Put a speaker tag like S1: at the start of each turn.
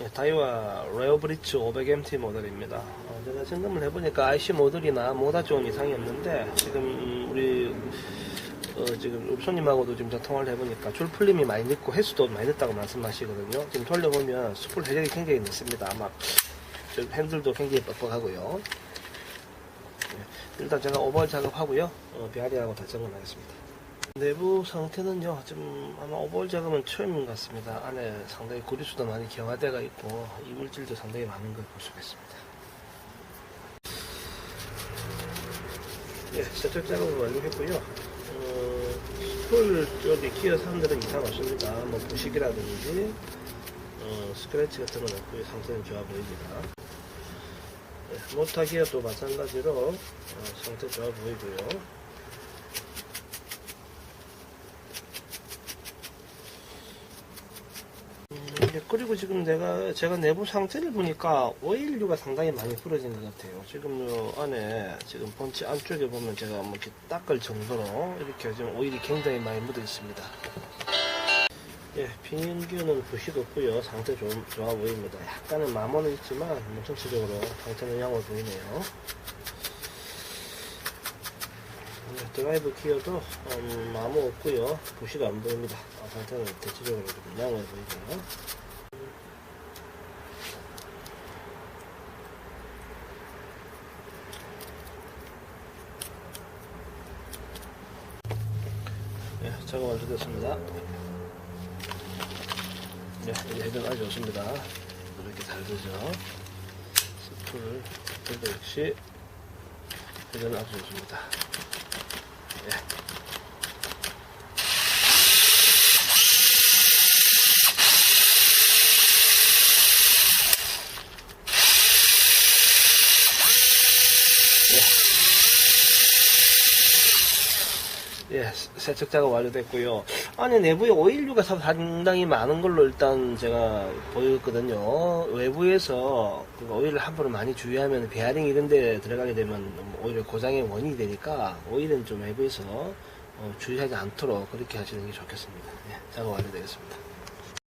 S1: 예, 다이와 레어브리츠 500MT 모델입니다. 어, 제가 점검을 해보니까 IC 모델이나 모다 좀 이상이 없는데 지금 우리 어, 지금 우리 손님하고도 지금 통화를 해보니까 줄 풀림이 많이 늦고 횟수도 많이 늦다고 말씀하시거든요. 지금 돌려보면 스풀 해적이 굉장히 늦습니다. 아마 저 핸들도 굉장히 뻑뻑하고요. 예, 일단 제가 오버할 작업하고요. 어, 비아리하고 다 점검하겠습니다. 내부 상태는요, 좀 아마 오버홀 작업은 처음인 것 같습니다. 안에 상당히 구리수도 많이 경화대가 있고 이물질도 상당히 많은 걸 볼 수가 있습니다. 예, 세척 작업을 완료했고요. 어, 스풀 쪽에 기어 사람들은 이상 없습니다. 뭐 부식이라든지 어, 스크래치 같은 건 없고요. 상태는 좋아 보입니다. 예, 모타 기어도 마찬가지로 어, 상태 좋아 보이고요. 예, 그리고 지금 내가 제가 내부 상태를 보니까 오일류가 상당히 많이 부러진 것 같아요. 지금 요 안에 지금 본체 안쪽에 보면 제가 뭐 이렇게 닦을 정도로 이렇게 지금 오일이 굉장히 많이 묻어 있습니다. 예, 비닐규는 부식 없고요. 상태 좀 좋아 보입니다. 약간은 마모는 있지만 뭐 전체적으로 상태는 양호 보이네요. 네, 드라이브 기어도 음, 아무 없고요. 부식 안 보입니다. 아, 상태는 대체적으로 좀 양호해 보이고요. 네, 작업 완료됐습니다. 네, 이제 헤드는 아주 좋습니다. 이렇게 잘 되죠? 스프를 헤드 역시 헤드는 아주 좋습니다 예. 예, 세척 작업 완료됐고요. 안에 내부에 오일류가 상당히 많은 걸로 일단 제가 보였거든요. 외부에서 그 오일을 함부로 많이 주의하면 베어링 이런 데 들어가게 되면 오히려 고장의 원인이 되니까 오일은 좀 외부에서 어, 주의하지 않도록 그렇게 하시는 게 좋겠습니다. 예, 작업 완료되겠습니다.